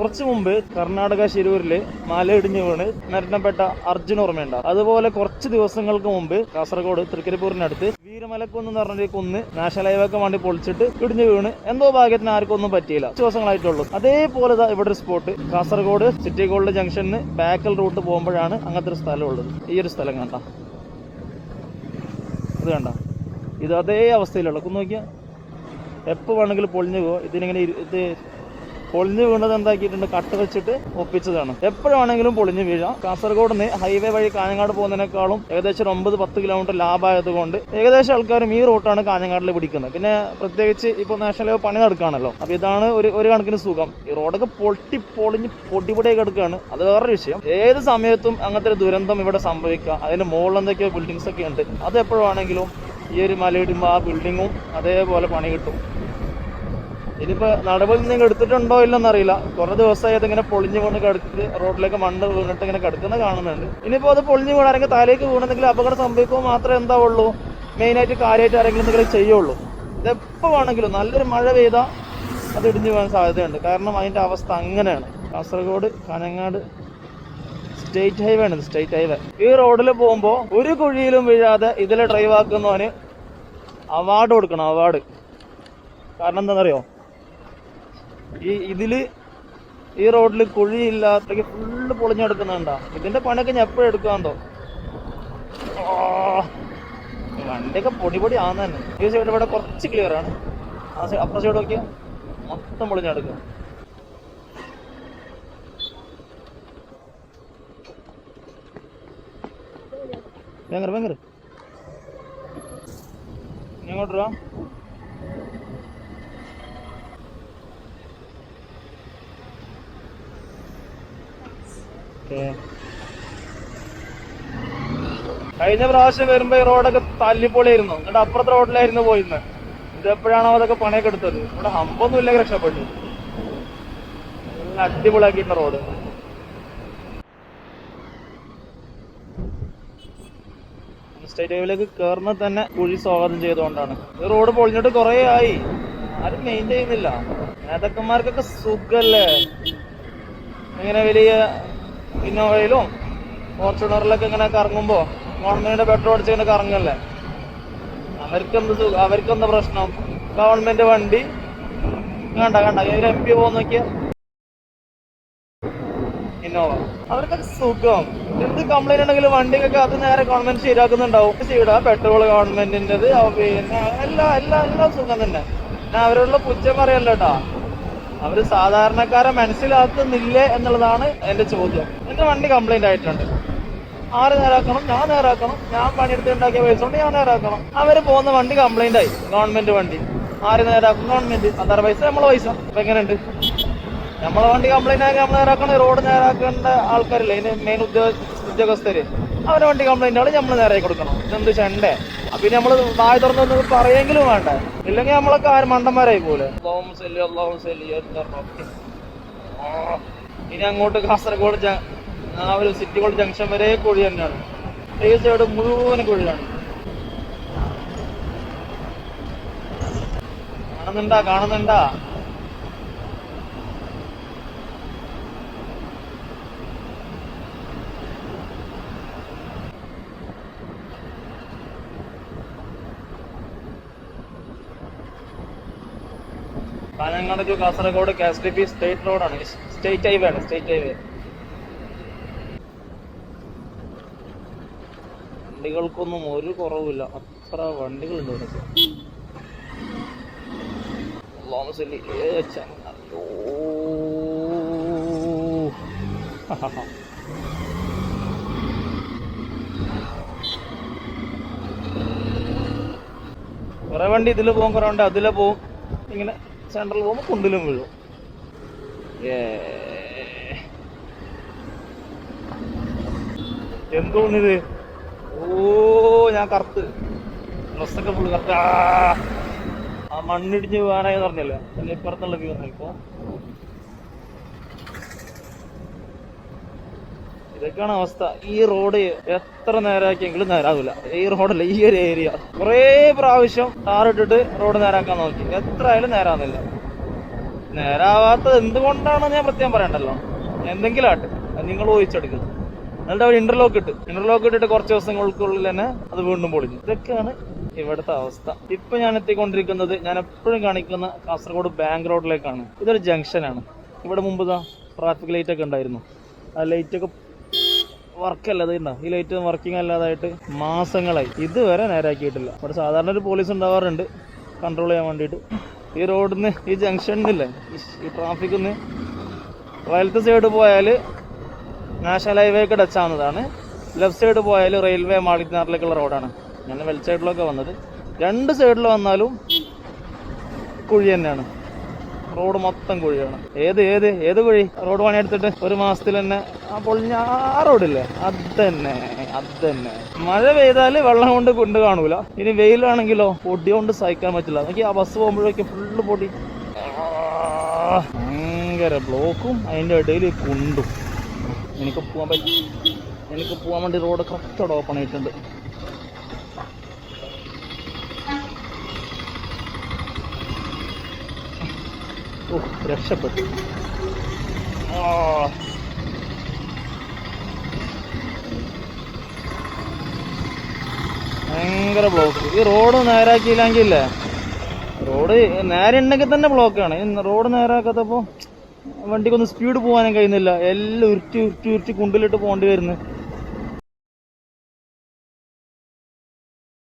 കുറച്ച് മുമ്പ് കർണാടക ശിരൂരിൽ മലയിടിഞ്ഞ് വീണ് മരണപ്പെട്ട അർജുൻ ഓർമ്മയുണ്ട്. അതുപോലെ കുറച്ച് ദിവസങ്ങൾക്ക് മുമ്പ് കാസർഗോഡ് തൃക്കരിപ്പൂരിനടുത്ത് വീരമലക്കുന്ന് എന്ന് പറഞ്ഞൊരു കുന്ന് നാഷണൽ ഹൈവേക്ക് വേണ്ടി പൊളിച്ചിട്ട് ഇടിഞ്ഞു വീണ് എന്തോ ഭാഗ്യത്തിന് ആർക്കും ഒന്നും പറ്റിയില്ല. കുറച്ച് ദിവസങ്ങളായിട്ടുള്ളൂ. അതേപോലെ ഇവിടെ ഒരു സ്പോട്ട് കാസർഗോഡ് സിറ്റി ഗോൾഡ് ജംഗ്ഷനിൽ ബാക്കൽ റൂട്ട് പോകുമ്പോഴാണ് അങ്ങനത്തെ ഒരു സ്ഥലം ഉള്ളത് ഈ ഒരു സ്ഥലം കണ്ട. ഇത് കണ്ട. ഇത് അതേ അവസ്ഥയിലുള്ള. ഒന്ന് നോക്കിയാൽ എപ്പോൾ വേണമെങ്കിലും പൊളിഞ്ഞു പോകും ഇതിനിങ്ങനെ ഇത് പൊളിഞ്ഞു വീണത് എന്താക്കിയിട്ടുണ്ട്? കട്ട് വെച്ചിട്ട് ഒപ്പിച്ചതാണ്. എപ്പോഴാണെങ്കിലും പൊളിഞ്ഞു വീഴാം. കാസർഗോഡ് നിന്ന് ഹൈവേ വഴി കാഞ്ഞങ്ങാട് പോകുന്നതിനേക്കാളും ഏകദേശം ഒരു ഒമ്പത് പത്ത് കിലോമീറ്റർ ലാഭമായത് കൊണ്ട് ഏകദേശം ആൾക്കാരും ഈ റൂട്ടാണ് കാഞ്ഞങ്ങാടിൽ പിടിക്കുന്നത്. പിന്നെ പ്രത്യേകിച്ച് ഇപ്പോൾ നാഷണൽ പണി നടക്കുകയാണല്ലോ. അപ്പോൾ ഇതാണ് ഒരു ഒരു കണക്കിന് സുഖം. ഈ റോഡൊക്കെ പൊട്ടി പൊളിഞ്ഞ് പൊടിപൊടിയായി കിടക്കുകയാണ്. അത് വേറൊരു വിഷയം. ഏത് സമയത്തും അങ്ങനത്തെ ഒരു ദുരന്തം ഇവിടെ സംഭവിക്കുക. അതിന് മുകളിൽ എന്തൊക്കെയോ ബിൽഡിങ്സ് ഒക്കെ ഉണ്ട്. അത് എപ്പോഴാണെങ്കിലും ഈ ഒരു മലയിടുമ്പോൾ ആ ബിൽഡിങ്ങും അതേപോലെ പണി കിട്ടും. ഇനിയിപ്പോ നടപടി നിങ്ങൾ എടുത്തിട്ടുണ്ടോ ഇല്ലെന്ന് അറിയില്ല. കുറെ ദിവസമായി അതിങ്ങനെ പൊളിഞ്ഞു വീണ് കിടക്ക് റോഡിലേക്ക് മണ്ണ് വീണിട്ട് ഇങ്ങനെ കിടക്കുന്ന കാണുന്നുണ്ട്. ഇനിയിപ്പോ അത് പൊളിഞ്ഞു വീണാരെങ്കിൽ താലേക്ക് വീണെന്തെങ്കിലും അപകടം സംഭവിക്കുമ്പോൾ മാത്രമേ എന്താവുള്ളൂ. മെയിനായിട്ട് കാര്യമായിട്ട് ആരെങ്കിലും എന്തെങ്കിലും ചെയ്യുള്ളൂ. ഇതെപ്പോ വേണമെങ്കിലും നല്ലൊരു മഴ പെയ്താൽ അത് ഇടിഞ്ഞു പോകാൻ സാധ്യതയുണ്ട്. കാരണം അതിന്റെ അവസ്ഥ അങ്ങനെയാണ്. കാസർഗോഡ് കനങ്ങാട് സ്റ്റേറ്റ് ഹൈവേ ആണ് സ്റ്റേറ്റ് ഹൈവേ ഈ റോഡിൽ പോകുമ്പോൾ ഒരു കുഴിയിലും വീഴാതെ ഇതിൽ ഡ്രൈവ് ആക്കുന്നവന് അവാർഡ് കൊടുക്കണം അവാർഡ് കാരണം എന്താണെന്നറിയോ? ഈ ഇതിൽ ഈ റോഡിൽ കുഴിയില്ലാത്തേക്ക് ഫുള്ള് പൊളിഞ്ഞെടുക്കുന്നുണ്ടാ ഇതിന്റെ പണിയൊക്കെ ഞാൻ എപ്പോഴും എടുക്കാണ്ടോ വണ്ടിയൊക്കെ പൊടി പൊടി ആന്ന് തന്നെ. ഈ സൈഡ് ഇവിടെ കുറച്ച് ക്ലിയർ ആണ്. ആ സൈഡ് അപ്പുറ സൈഡ് നോക്കിയാൽ മൊത്തം പൊളിഞ്ഞെടുക്കുക ഭയങ്കര ഭയങ്കര. എങ്ങോട്ട് വാ ഓക്കേ. കഴിഞ്ഞ പ്രാവശ്യം വരുമ്പോ ഈ റോഡൊക്കെ തല്ലിപ്പൊളിയായിരുന്നു. എന്നിട്ട് അപ്പുറത്തെ റോഡിലായിരുന്നു പോയിരുന്നത് ഇതെപ്പോഴാണോ അതൊക്കെ പണിയൊക്കെ എടുത്തത്? ഇവിടെ ഹമ്പൊന്നും ഇല്ലെങ്കിൽ രക്ഷപ്പെട്ടു. നല്ല അടിപൊളിയാക്കിയിട്ടുള്ള റോഡ്. സ്റ്റേറ്റ് ഹൈവേയിലേക്ക് കയറുന്ന തന്നെ കുഴി സ്വാഗതം ചെയ്തുകൊണ്ടാണ്. ഈ റോഡ് പൊളിഞ്ഞിട്ട് കുറേ ആയി. ആരും മെയിൻ ചെയ്യുന്നില്ല. നേതാക്കന്മാർക്കൊക്കെ സുഖല്ലേ? ഇങ്ങനെ വലിയ ഇന്നോവയിലും ഫോർച്യൂണറിലൊക്കെ ഇങ്ങനെ കറങ്ങുമ്പോ ഗവൺമെന്റിന്റെ പെട്രോൾ അടിച്ച് ഇങ്ങനെ കറങ്ങല്ലേ? അവർക്കെന്ത് സുഖം അവർക്കെന്താ പ്രശ്നം? ഗവൺമെന്റ് വണ്ടി? കണ്ട കണ്ട ഒരു എം പി പോകുന്ന നോക്കിയ. ഇന്നോവ. അവർക്കൊക്കെ സുഖം. എന്ത് കംപ്ലൈന്റ് ഉണ്ടെങ്കിലും വണ്ടിക്കൊക്കെ അത് നേരെ ഗവൺമെന്റ് ശരിയാക്കുന്നുണ്ടാവും. ചെയ്യടാ പെട്രോൾ ഗവൺമെന്റിന്റെ പിന്നെ എല്ലാ എല്ലാ എല്ലാം സുഖം തന്നെ. ഞാൻ അവരോടുള്ള പുച്ഛം പറയല്ലോ കേട്ടാ അവർ സാധാരണക്കാരെ മനസ്സിലാക്കുന്നില്ലേ എന്നുള്ളതാണ് എന്റെ ചോദ്യം. എന്റെ വണ്ടി കംപ്ലൈന്റ് ആയിട്ടുണ്ട്. ആര് നേരാക്കണം? ഞാൻ നേരാക്കണം. ഞാൻ പണിയെടുത്ത് ഉണ്ടാക്കിയ പൈസ കൊണ്ട് ഞാൻ നേരാക്കണം. അവർ പോകുന്ന വണ്ടി കംപ്ലൈന്റ് ആയി. ഗവൺമെന്റ് വണ്ടി. ആര് നേരാക്കും? ഗവൺമെന്റ് അതാറ് പൈസ? നമ്മളെ പൈസ. അപ്പൊ എങ്ങനെയുണ്ട്? നമ്മളെ വണ്ടി കംപ്ലൈന്റ് ആക്കി നമ്മൾ നേരാക്കണം. റോഡ് നേരാക്കേണ്ട ആൾക്കാരില്ലേ? ഇതിന് മെയിൻ ഉദ്യോഗ ഉദ്യോഗസ്ഥര്. അവരെ വണ്ടി കംപ്ലൈന്റ് ആണ് നമ്മൾ നേരാക്കി കൊടുക്കണം. ഇതെന്ത് ചെണ്ടേ അപ്പൊ നമ്മൾ നമ്മൾ വായ തുറന്നു പറയെങ്കിലും വേണ്ട. ഇല്ലെങ്കിൽ നമ്മളൊക്കെ ആര് മണ്ടന്മാരായി പോലെ. ഇനി അങ്ങോട്ട് കാസർഗോഡ് ആ ഒരു സിറ്റി ഗോൾഡ് ജംഗ്ഷൻ വരെ കുഴി തന്നെയാണ്. ഈ സൈഡ് മുഴുവൻ കുഴിയാണ് കാണുന്നുണ്ടാ കാണുന്നുണ്ടാ? Kanhangad to Kasaragod K S D P state റോഡാണ്. സ്റ്റേറ്റ് ഹൈവേ ആണ് സ്റ്റേറ്റ് ഹൈവേ. വണ്ടികൾക്കൊന്നും ഒരു കുറവില്ല അത്ര വണ്ടികളുണ്ട് ഇവിടെ. ഓ. കുറെ വണ്ടി ഇതിൽ പോകും കുറെ വണ്ടി അതിലെ പോകും. ഇങ്ങനെ സെൻട്രൽ പോകുമ്പോൾ കുണ്ടിലും വീഴും. എന്തോന്നിത്? ഓ ഞാൻ കറുത്ത്. ഡ്രസ്സൊക്കെ ഫുള്ള് കറുത്ത. ആ. മണ്ണിടിഞ്ഞ് പോകാനായി പറഞ്ഞല്ലോ? അല്ലെ ഇപ്പുറത്തുള്ള വ്യൂ ഇപ്പോ ഇതൊക്കെയാണ് അവസ്ഥ. ഈ റോഡ് എത്ര നേരാക്കിയെങ്കിലും നേരാവില്ല ഈ റോഡല്ല ഈ ഒരു ഏരിയ കുറേ പ്രാവശ്യം ടാറിട്ടിട്ട് റോഡ് നേരാക്കാൻ നോക്കി. എത്ര ആയാലും നേരാന്നില്ല നേരാവാത്തത് എന്തുകൊണ്ടാണെന്ന് ഞാൻ പ്രത്യേകം പറയണ്ടല്ലോ? എന്തെങ്കിലും ആട്ടെ നിങ്ങൾ ഊഹിച്ചെടുക്കുക എന്നിട്ട് അവർ ഇന്റർലോക്ക് ഇട്ട്. ഇന്റർലോക്ക് ഇട്ടിട്ട് കുറച്ച് ദിവസങ്ങൾക്കുള്ളിൽ തന്നെ അത് വീണ്ടും പൊളിഞ്ഞു. ഇതൊക്കെയാണ് ഇവിടുത്തെ അവസ്ഥ. ഇപ്പൊ ഞാൻ എത്തിക്കൊണ്ടിരിക്കുന്നത് ഞാൻ എപ്പോഴും കാണിക്കുന്ന കാസർഗോഡ് ബാങ്ക് റോഡിലേക്കാണ് ഇതൊരു ജംഗ്ഷനാണ് ഇവിടെ മുമ്പ് ട്രാഫിക് ലൈറ്റ് ഒക്കെ ഉണ്ടായിരുന്നു. ആ ലൈറ്റ് ഒക്കെ വർക്ക് അല്ലാതെ ഈ ലൈറ്റ് വർക്കിംഗ് അല്ലാതായിട്ട് മാസങ്ങളായി. ഇതുവരെ നേരാക്കിയിട്ടില്ല. ഇവിടെ സാധാരണ ഒരു പോലീസ് ഉണ്ടാവാറുണ്ട്. കൺട്രോൾ ചെയ്യാൻ വേണ്ടിയിട്ട്. ഈ റോഡിൽ നിന്ന് ഈ ജംഗ്ഷനില്ലേ ഈ ട്രാഫിക്കിൽ നിന്ന് വലത്ത് സൈഡ് പോയാൽ നാഷണൽ ഹൈവേക്ക് ടച്ച് ആവുന്നതാണ്. ലെഫ്റ്റ് സൈഡ് പോയാൽ റെയിൽവേ മാളിനാറിലേക്കുള്ള റോഡാണ് ഞാൻ വെൽ സൈഡിലൊക്കെ വന്നത്. രണ്ട് സൈഡിൽ വന്നാലും കുഴി തന്നെയാണ്. റോഡ് മൊത്തം കുഴിയാണ്. ഏത് ഏത് ഏത് കുഴി? റോഡ് പണി എടുത്തിട്ട് ഒരു മാസത്തിൽ തന്നെ ആ പൊളിഞ്ഞ റോഡില്ലേ? അത് തന്നെ അത് തന്നെ മഴ പെയ്താൽ വെള്ളം കൊണ്ട് കൊണ്ട് കാണൂല. ഇനി വെയിലാണെങ്കിലോ പൊടി കൊണ്ട് സഹിക്കാൻ പറ്റില്ല. നോക്കി ആ ബസ് പോകുമ്പോഴേക്കും ഫുള്ള് പൊടി. ഭയങ്കര ബ്ലോക്കും അതിന്റെ ഇടയിൽ കുണ്ടും. എനിക്ക് പോകാൻ പറ്റി എനിക്ക് പോകാൻ വേണ്ടി റോഡ് കറക്റ്റ് ഓപ്പൺ ആയിട്ടുണ്ട്. രക്ഷപ്പെട്ടു. ഭയങ്കര ബ്ലോക്ക് ഈ റോഡ് നേരാക്കിയില്ലെങ്കിലേ റോഡ് നേരെ ഉണ്ടെങ്കിൽ തന്നെ ബ്ലോക്കാണ് റോഡ് നേരാക്കാത്തപ്പോൾ വണ്ടിക്കൊന്ന് സ്പീഡ് പോകാനും കഴിയുന്നില്ല. എല്ലാം ഉരുട്ടി ഉരുട്ടി ഉരുട്ടി കുണ്ടിലിട്ട് പോകേണ്ടി വരുന്നു.